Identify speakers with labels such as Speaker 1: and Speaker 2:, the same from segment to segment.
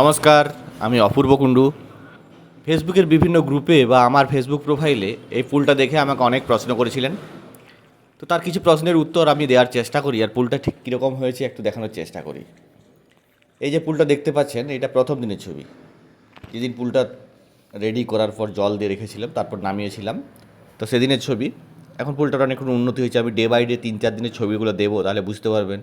Speaker 1: নমস্কার, আমি অপূর্ব কুণ্ডু। ফেসবুকের বিভিন্ন গ্রুপে বা আমার ফেসবুক প্রোফাইলে এই পুলটা দেখে আমাকে অনেক প্রশ্ন করেছিলেন। তো তার কিছু প্রশ্নের উত্তর আমি দেওয়ার চেষ্টা করি, আর পুলটা ঠিক কীরকম হয়েছে একটু দেখানোর চেষ্টা করি। এই যে পুলটা দেখতে পাচ্ছেন, এটা প্রথম দিনের ছবি। যেদিন পুলটা রেডি করার পর জল দিয়ে রেখেছিলাম, তারপর নামিয়েছিলাম। তো সেদিনের ছবি। এখন পুলটার অনেক উন্নতি হয়েছে, আমি ডে বাই ডে তিন চার দিনের ছবিগুলো দেবো, তাহলে বুঝতে পারবেন।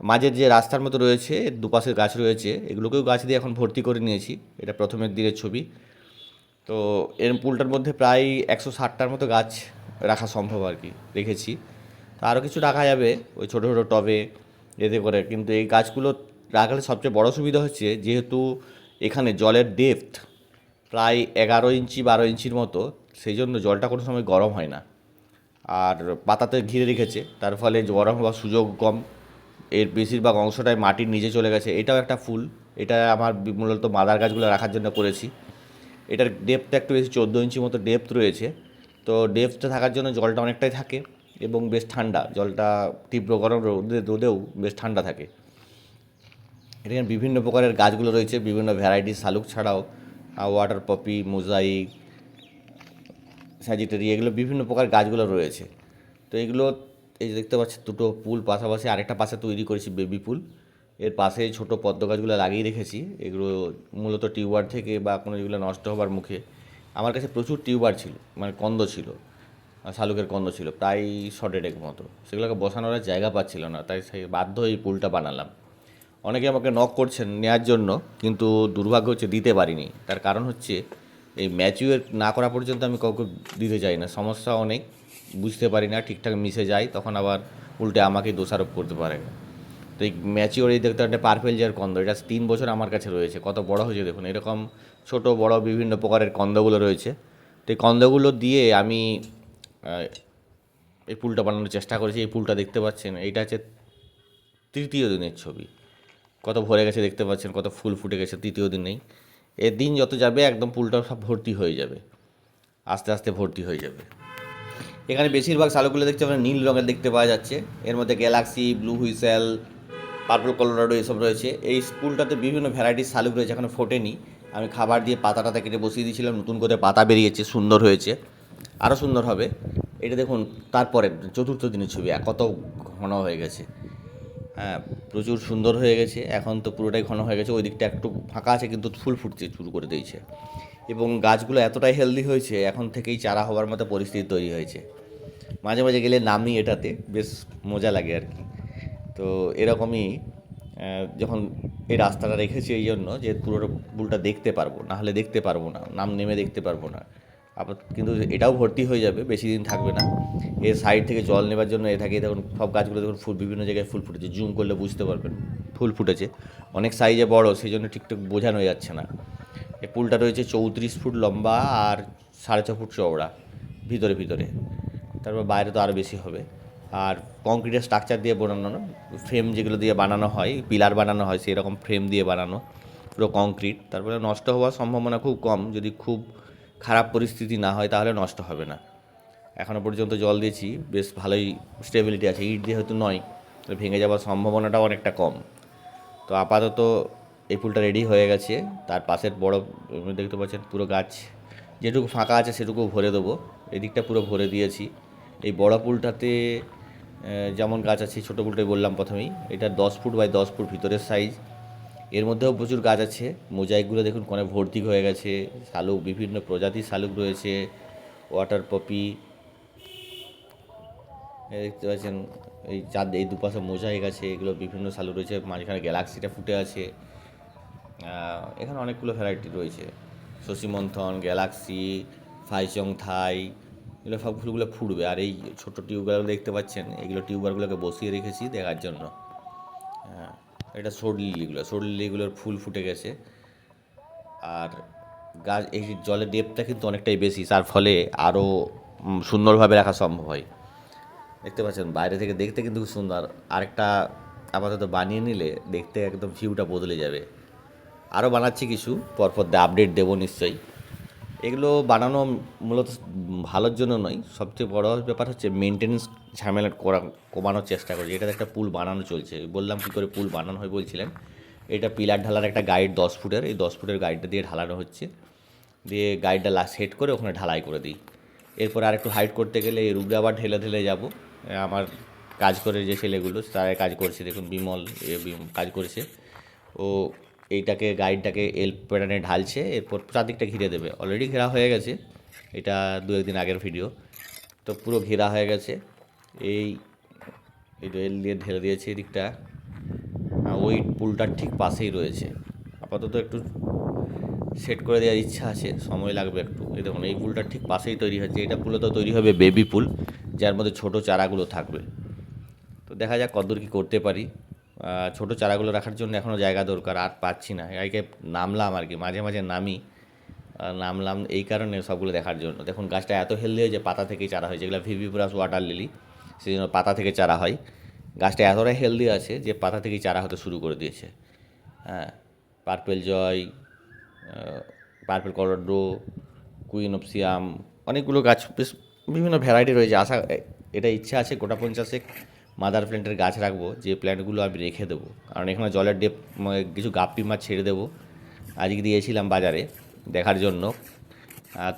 Speaker 1: মাঝের যে রাস্তার মতো রয়েছে দুপাশে গাছ রয়েছে, এগুলোকেও গাছ দিয়ে এখন ভর্তি করে নিয়েছি। এটা প্রথমের দিনের ছবি। তো এর পুলটার মধ্যে প্রায় একশো ষাটটার মতো গাছ রাখা সম্ভব আর কি, রেখেছি। তো আরও কিছু রাখা যাবে, ওই ছোটো ছোটো টবে এতে করে। কিন্তু এই গাছগুলো রাখলে সবচেয়ে বড় সুবিধা হচ্ছে, যেহেতু এখানে জলের ডেপথ প্রায় এগারো ইঞ্চি, বারো ইঞ্চির মতো, সেই জন্য জলটা কোনো সময় গরম হয় না। আর পাতাতে ঘিরে রেখেছে, তার ফলে গরম হওয়ার সুযোগ কম। এর বেশিরভাগ অংশটাই মাটির নিচে চলে গেছে। এটাও একটা ফুল। এটা আমার মূলত মাদার গাছগুলো রাখার জন্য করেছি। এটার ডেপথটা একটু বেশি চোদ্দ ইঞ্চি মতো ডেপথ রয়েছে। তো ডেপথটা থাকার জন্য জলটা অনেকটাই থাকে এবং বেশ ঠান্ডা। জলটা তীব্র গরম রোদে, রোদেও বেশ ঠান্ডা থাকে। এখানে বিভিন্ন প্রকারের গাছগুলো রয়েছে, বিভিন্ন ভ্যারাইটি শালুক ছাড়াও ওয়াটার পপি মোজাইক স্যাজিটারি এগুলো বিভিন্ন প্রকার গাছগুলো রয়েছে। তো এগুলো এই যে দেখতে পাচ্ছি, দুটো পুল পাশাপাশি আরেকটা পাশে তৈরি করেছি বেবি পুল এর পাশে ছোট পদ্ম গাছগুলো লাগিয়ে রেখেছি। এগুলো মূলত টিউবার থেকে বা কোনো যেগুলো নষ্ট হবার মুখে। আমার কাছে প্রচুর টিউবার ছিল মানে কন্দ ছিল, শালুকের কন্দ ছিল, প্রায় শর্টেডেক মতো। সেগুলোকে বসানোর জায়গা পাচ্ছিল না, তাই সেই বাধ্য এই পুলটা বানালাম। অনেকে আমাকে নক করছেন নেওয়ার জন্য, কিন্তু দুর্ভাগ্য হচ্ছে দিতে পারিনি। তার কারণ হচ্ছে, এই ম্যাচিউর না করা পর্যন্ত আমি কাউকে দিতে চাই না সমস্যা অনেক বুঝতে পারি না, ঠিকঠাক মিশে যায়, তখন আবার উল্টে আমাকে দোষারোপ করতে পারে। তো এই ম্যাচিওর এই দেখতে একটা পার্পেল যার কন্দ, এটা তিন বছর আমার কাছে রয়েছে, কত বড় হয়েছে দেখুন, এরকম ছোট, বড়, বিভিন্ন প্রকারের কন্দগুলো রয়েছে। তো এই কন্দগুলো দিয়ে আমি এই পুলটা বানানোর চেষ্টা করেছি, এই পুলটা দেখতে পাচ্ছেন, এইটা হচ্ছে তৃতীয় দিনের ছবি। কত ভরে গেছে দেখতে পাচ্ছেন, কত ফুল ফুটে গেছে তৃতীয় দিনেই এর দিন যত যাবে, একদম পুলটা সব ভর্তি হয়ে যাবে, আস্তে আস্তে ভর্তি হয়ে যাবে। এখানে বেশিরভাগ শালুকগুলো দেখতে পাবেন নীল রঙের দেখতে পাওয়া যাচ্ছে। এর মধ্যে galaxy, blue whistle, purple Colorado এসব রয়েছে। এই স্কুলটাতে বিভিন্ন ভ্যারাইটির শালুক রয়েছে, এখনও ফোটেনি। আমি খাবার দিয়ে পাতাটাতে কেটে বসিয়ে দিয়েছিলাম, নতুন করে পাতা বেরিয়েছে, সুন্দর হয়েছে। আরও সুন্দর হবে। এটা দেখুন, তারপরে চতুর্থ দিনের ছবি কত ঘন হয়ে গেছে। হ্যাঁ প্রচুর সুন্দর হয়ে গেছে। এখন তো পুরোটাই ঘন হয়ে গেছে, ওই দিকটা একটু ফাঁকা আছে, কিন্তু ফুল ফুটতে শুরু করে দিয়েছে। এবং গাছগুলো এতটাই হেলদি হয়েছে, এখন থেকেই চারা হওয়ার মতো পরিস্থিতি তৈরি হয়েছে। মাঝে মাঝে গেলে নামি এটাতে, বেশ মজা লাগে আর কি। তো এরকমই যখন এই রাস্তাটা রেখেছি এই জন্য যে পুরো পুলটা দেখতে পারব, না হলে দেখতে পারব না, নাম নেমে দেখতে পারব না। আবার কিন্তু এটাও ভর্তি হয়ে যাবে, বেশি দিন থাকবে না। এর সাইড থেকে জল নেবার জন্য এ থাকে, তখন সব গাছগুলো দেখুন ফুল, বিভিন্ন জায়গায় ফুল ফুটেছে জুম করলে বুঝতে পারবেন, ফুল ফুটেছে। অনেক সাইজে বড়, সেই জন্য ঠিকঠাক বোঝানো যাচ্ছে না। এই পুলটা রয়েছে চৌত্রিশ ফুট লম্বা আর সাড়ে ছ ফুট চওড়া, ভিতরে ভিতরে। তারপর বাইরে তো আরও বেশি হবে। আর কংক্রিটের স্ট্রাকচার দিয়ে বানানো ফ্রেম যেগুলো দিয়ে বানানো হয়, পিলার বানানো হয় সেই রকম ফ্রেম দিয়ে বানানো, পুরো কংক্রিট তারপরে নষ্ট হওয়ার সম্ভাবনা খুব কম, যদি খুব খারাপ পরিস্থিতি না হয় তাহলে নষ্ট হবে না। এখনও পর্যন্ত জল দিয়েছি, বেশ ভালোই স্টেবিলিটি আছে। ইট দিয়ে হয়তো নয় ভেঙে যাওয়ার সম্ভাবনাটাও অনেকটা কম। তো আপাতত এই ফুলটা রেডি হয়ে গেছে। তার পাশের বড় দেখতে পাচ্ছেন পুরো গাছ যেটুকু ফাঁকা আছে সেটুকু ভরে দেবো। এদিকটা পুরো ভরে দিয়েছি। এই বড় ফুলটাতে যেমন গাছ আছে, ছোটো ফুলটাই বললাম প্রথমেই, এটা দশ ফুট বাই দশ ফুট ভিতরের সাইজ এর মধ্যেও প্রচুর গাছ আছে। মোজাইকগুলো দেখুন কোনে ভর্তি হয়ে গেছে। শালুক, বিভিন্ন প্রজাতির শালুক রয়েছে। ওয়াটার পপি দেখতে পাচ্ছেন, এই চাঁদ এই দুপাশে মোজাইক আছে। এগুলো বিভিন্ন শালুক রয়েছে। মাঝখানে গ্যালাক্সিটা ফুটে আছে। এখানে অনেকগুলো ভ্যারাইটি রয়েছে। শশীমন্থন গ্যালাক্সি ফাইচং থাই, এগুলো সব ফুলগুলো ফুটবে। আর এই ছোটো টিউবগুলো দেখতে পাচ্ছেন? এগুলো টিউবওয়েলগুলোকে বসিয়ে রেখেছি দেখার জন্য। হ্যাঁ এটা সোড লিলিগুলো সোড লিলিগুলোর ফুল ফুটে গেছে। আর গাছ, এই জলের ডেপটা কিন্তু অনেকটাই বেশি তার ফলে আরও সুন্দরভাবে রাখা সম্ভব হয়। দেখতে পাচ্ছেন, বাইরে থেকে দেখতে কিন্তু সুন্দর। আরেকটা আপাতত বানিয়ে নিলে দেখতে একদম ভিউটা বদলে যাবে। আরও বানাচ্ছি কিছু, পরপর আপডেট দেবো নিশ্চয়ই। এগুলো বানানো মূলত ভালোর জন্য নয়, সবচেয়ে বড় ব্যাপার হচ্ছে মেনটেন্স ঝামেলা করা, কমানোর চেষ্টা করছি এটাতে একটা পুল বানানো চলছে। বললাম কী করে পুল বানানো হয় বলছিলেন, এটা পিলার ঢালার একটা গাইড দশ ফুটের, এই দশ ফুটের গাইডটা দিয়ে ঢালানো হচ্ছে। দিয়ে গাইডটা লাস্ট সেট করে ওখানে ঢালাই করে দিই। এরপর আর একটু হাইট করতে গেলে এই রুগড়ে আবার ঢেলে ঢেলে যাব। আমার কাজ করে যে ছেলেগুলো, তারা কাজ করছে, দেখুন বিমল, এ কাজ করেছে। ও এইটাকে গাইডটাকে এল প্যাটার্নে ঢালছে, এরপর চারদিকটা ঘিরে দেবে। অলরেডি ঘেরা হয়ে গেছে। এটা দু একদিন আগের ভিডিও তো পুরো ঘেরা হয়ে গেছে। এই রেল দিয়ে ঢেলে দিয়েছে এদিকটা। ওই পুলটার ঠিক পাশেই রয়েছে। আপাতত একটু সেট করে দেওয়ার ইচ্ছা আছে। সময় লাগবে একটু। এই দেখুন, এই পুলটার ঠিক পাশেই তৈরি হচ্ছে। এটা পুলে তো তৈরি হবে বেবি পুল, যার মধ্যে ছোট চারাগুলো থাকবে। তো দেখা যাক কতদূর কী করতে পারি। ছোট চারাগুলো রাখার জন্য এখনও জায়গা দরকার, আর পাচ্ছি না। একে নামলাম আর কি, মাঝে মাঝে নামি নামলাম এই কারণে সবগুলো দেখার জন্য। দেখুন, গাছটা এত হেলদি হয় যে পাতা থেকেই চারা হয় যেগুলো ভিভি প্লাস ওয়াটার লিলি সেই জন্য পাতা থেকে চারা হয়। গাছটা এতটাই হেলদি আছে যে পাতা থেকেই চারা হতে শুরু করে দিয়েছে। হ্যাঁ purple joy purple Colorado queen of Siam অনেকগুলো গাছ, বেশ বিভিন্ন ভ্যারাইটি রয়েছে। আশা এটা ইচ্ছা আছে গোটা পঞ্চাশেক। মাদার প্ল্যান্টের গাছ রাখব, যে প্ল্যান্টগুলো আমি রেখে দেবো। কারণ এখানে জলের ডেপ কিছু গাপ্পি মাছ ছেড়ে দেবো। আজকে দিয়েছিলাম বাজারে দেখার জন্য।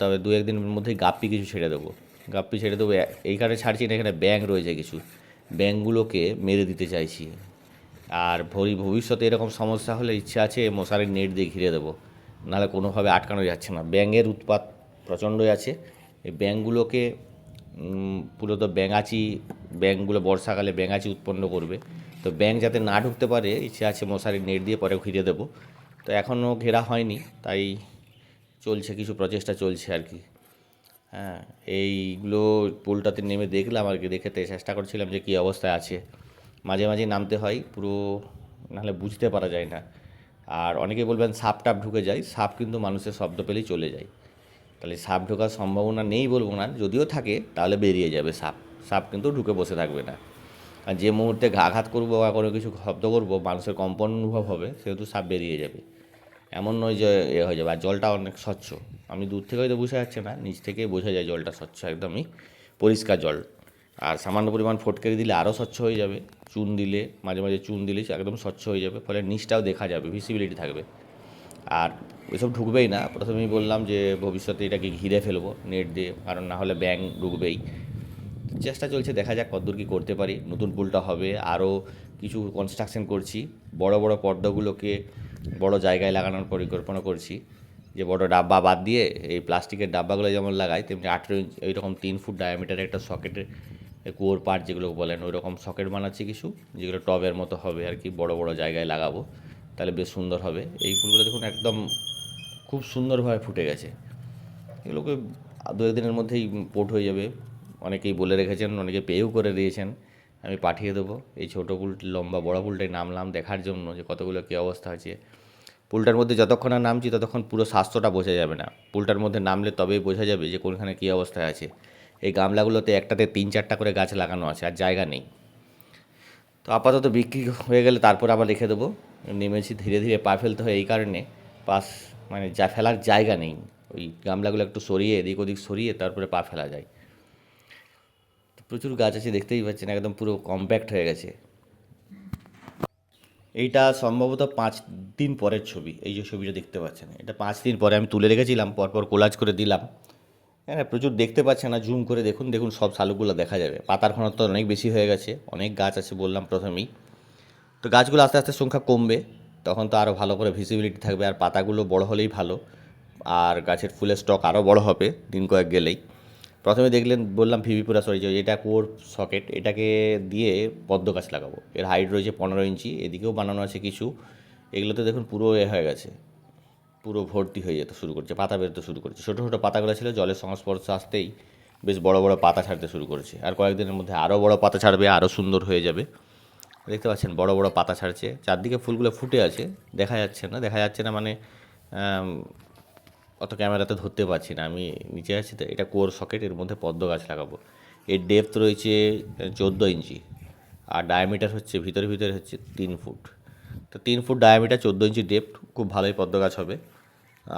Speaker 1: তবে দু একদিনের মধ্যেই গাপ্পি কিছু ছেড়ে দেবো। গাপ্পি ছেড়ে দেবো, এই কারণে ছাড়ছি না, এখানে ব্যাং রয়েছে কিছু। ব্যাংগুলোকে মেরে দিতে চাইছি। আর ভরি, ভবিষ্যতে এরকম সমস্যা হলে ইচ্ছা আছে মশারির নেট দিয়ে ঘিরে দেবো। নাহলে কোনোভাবে আটকানো যাচ্ছে না। ব্যাঙের উৎপাত প্রচণ্ডই আছে। এই ব্যাঙগুলোকে মূলত ব্যাঙাচি ব্যাঙগুলো বর্ষাকালে ব্যাঙাচি উৎপন্ন করবে। তো ব্যাঙ যাতে না ঢুকতে পারে, ইচ্ছে আছে মশারির নেট দিয়ে পরে ঘিরে দেবো। তো এখনও ঘেরা হয়নি, তাই চলছে, কিছু প্রচেষ্টা চলছে আর কি। হ্যাঁ এইগুলো পুলটাতে নেমে দেখলাম আর কি, দেখে চেষ্টা করছিলাম যে কী অবস্থায় আছে। মাঝে মাঝে নামতে হয়, পুরো নাহলে বুঝতে পারা যায় না। আর অনেকে বলবেন সাপ টাপ ঢুকে যায়, সাপ কিন্তু মানুষের শব্দ পেলেই চলে যায়। তাহলে সাপ ঢোকার সম্ভাবনা নেই বলব না, যদিও থাকে, তাহলে বেরিয়ে যাবে সাপ। সাপ কিন্তু ঢুকে বসে থাকবে না। আর যে মুহূর্তে আঘাত করব বা কোনো কিছু শব্দ করব, মানুষের কম্পন অনুভব হবে, সেহেতু সাপ বেরিয়ে যাবে। এমন নয় যে এ হয়ে যাবে, আর জলটা অনেক স্বচ্ছ। আমি দূর থেকে হয়তো বোঝা যাচ্ছে না, নিচ থেকে বোঝা যায় জলটা স্বচ্ছ, একদমই পরিষ্কার জল। আর সামান্য পরিমাণ ফটকেরি দিলে আরও স্বচ্ছ হয়ে যাবে। চুন দিলে, মাঝে মাঝে চুন দিলে একদম স্বচ্ছ হয়ে যাবে, ফলে নিচটাও দেখা যাবে ভিসিবিলিটি থাকবে। আর এসব ঢুকবেই না। প্রথমেই বললাম যে ভবিষ্যতে এটাকে ঘিরে ফেলব নেট দিয়ে, কারণ না হলে ব্যাং ঢুকবেই। চেষ্টা চলছে, দেখা যাক কতদূর কী করতে পারি। নতুন পুলটা হবে, আরও কিছু কনস্ট্রাকশন করছি। বড় বড় পর্দাগুলোকে বড় জায়গায় লাগানোর পরিকল্পনা করছি। যে বড় ডাব্বা বাদ দিয়ে এই প্লাস্টিকের ডাব্বাগুলো যেমন লাগাই, তেমনি আঠেরো ইঞ্চ, এইরকম তিন ফুট ডায়ামিটারের একটা সকেটের কুয়োর পার্ট যেগুলো বলেন ওই রকম সকেট বানাচ্ছি কিছু, যেগুলো টবের মতো হবে আর কি, বড় বড় জায়গায় লাগাবো। তাহলে বেশ সুন্দর হবে। এই ফুলগুলো দেখুন একদম খুব সুন্দরভাবে ফুটে গেছে। এগুলোকে দু একদিনের মধ্যেই পোট হয়ে যাবে। অনেকেই বলে রেখেছেন, অনেকে পেয়েও করে দিয়েছেন। আমি পাঠিয়ে দেবো। এই ছোটো পুল লম্বা বড় পুলটাই নামলাম দেখার জন্য যে কতগুলো কী অবস্থা আছে পুলটার মধ্যে যতক্ষণ না নামছি, ততক্ষণ পুরো স্বাস্থ্যটা বোঝা যাবে না। পুলটার মধ্যে নামলে তবেই বোঝা যাবে যে কোনখানে কী অবস্থায় আছে। এই গামলাগুলোতে একটাতে তিন চারটা করে গাছ লাগানো আছে আর জায়গা নেই। তো আপাতত বিক্রি হয়ে গেলে তারপর আবার রেখে দেবো। নেমেছি ধীরে ধীরে পা ফেলতে হয় এই কারণে। পাশ মানে যা ফেলার জায়গা নেই। ওই গামলাগুলো একটু সরিয়ে, এদিক ওদিক সরিয়ে তারপরে পা ফেলা যায়। প্রচুর গাছ আছে, দেখতেই পাচ্ছেন, একদম পুরো কম্প্যাক্ট হয়ে গেছে। এইটা সম্ভবত পাঁচ দিন পরের ছবি, এই যে ছবিটা দেখতে পাচ্ছেন। এটা পাঁচ দিন পরে আমি তুলে রেখেছিলাম, পরপর কোলাজ করে দিলাম। হ্যাঁ প্রচুর দেখতে পাচ্ছেন না, জুম করে দেখুন দেখুন সব শালুকগুলো দেখা যাবে। পাতার ঘনত্ব অনেক বেশি হয়ে গেছে, অনেক গাছ আছে বললাম প্রথমেই। তো গাছগুলো আস্তে আস্তে সংখ্যা কমবে, তখন তো আরও ভালো করে ভিজিবিলিটি থাকবে, আর পাতাগুলো বড় হলেই ভালো। আর গাছের ফুলের স্টক আরও বড় হবে দিন কয়েক গেলেই। প্রথমে দেখলেন, বললাম ভিভিপুরা সরি যে এটা কোর সকেট এটাকে দিয়ে পদ্ম গাছ লাগাবো। এর হাইট রয়েছে পনেরো ইঞ্চি, এদিকেও বানানো আছে কিছু। এগুলোতে দেখুন পুরো এ হয়ে গেছে। পুরো ভর্তি হয়ে যেতে শুরু করছে, পাতা বেরোতে শুরু করছে। ছোটো ছোটো পাতাগুলো ছিল, জলের সংস্পর্শে আসতেই বেশ বড় বড় পাতা ছাড়তে শুরু করেছে। আর কয়েকদিনের মধ্যে আরও বড় পাতা ছাড়বে আরও সুন্দর হয়ে যাবে। দেখতে পাচ্ছেন, বড় বড় পাতা ছাড়ছে। চারদিকে ফুলগুলো ফুটে আছে, দেখা যাচ্ছে না, দেখা যাচ্ছে না মানে অত ক্যামেরাতে ধরতে পারছি না। আমি নিচে আছি তো, এটা কোর সকেট, এর মধ্যে পদ্ম গাছ লাগাবো। এর ডেপথ রয়েছে চোদ্দ ইঞ্চি, আর ডায়ামিটার হচ্ছে, ভিতরে ভিতরে হচ্ছে তিন ফুট। তো তিন ফুট ডায়ামিটার চোদ্দ ইঞ্চি ডেপথ খুব ভালোই পদ্ম গাছ হবে।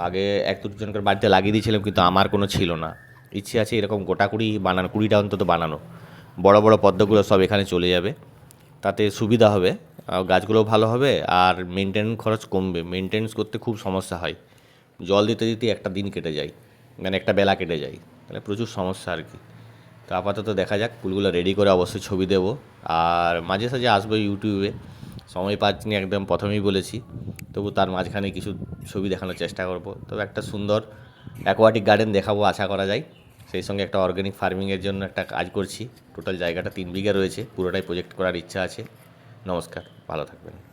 Speaker 1: আগে এক দুজনকার বাড়িতে লাগিয়ে দিয়েছিলাম, কিন্তু আমার কোনো ছিল না। ইচ্ছে আছে এরকম গোটা কুড়ি বানানো, কুড়িটা অন্তত বানানো। বড় বড় পদ্মগুলো সব এখানে চলে যাবে। তাতে সুবিধা হবে গাছগুলো ভালো হবে, আর মেনটেন খরচ কমবে। মেনটেন্স করতে খুব সমস্যা হয়। জল দিতে দিতে একটা দিন কেটে যায় মানে একটা বেলা কেটে যায়, তাহলে প্রচুর সমস্যা আর কি। তো আপাতত দেখা যাক, ফুলগুলো রেডি করে অবশ্যই ছবি দেবো। আর মাঝে সাঝে আসব ইউটিউবে, সময় পাচ্ছি একদম প্রথমেই বলেছি, তবু তার মাঝখানে কিছু ছবি দেখানোর চেষ্টা করব। তবে একটা সুন্দর অ্যাকোয়াটিক গার্ডেন দেখাবো আশা করা যায়। সেই সঙ্গে একটা অর্গ্যানিক ফার্মিংয়ের জন্য একটা কাজ করছি। টোটাল জায়গাটা তিন বিঘা রয়েছে। পুরোটাই প্রজেক্ট করার ইচ্ছা আছে। নমস্কার। ভালো থাকবেন।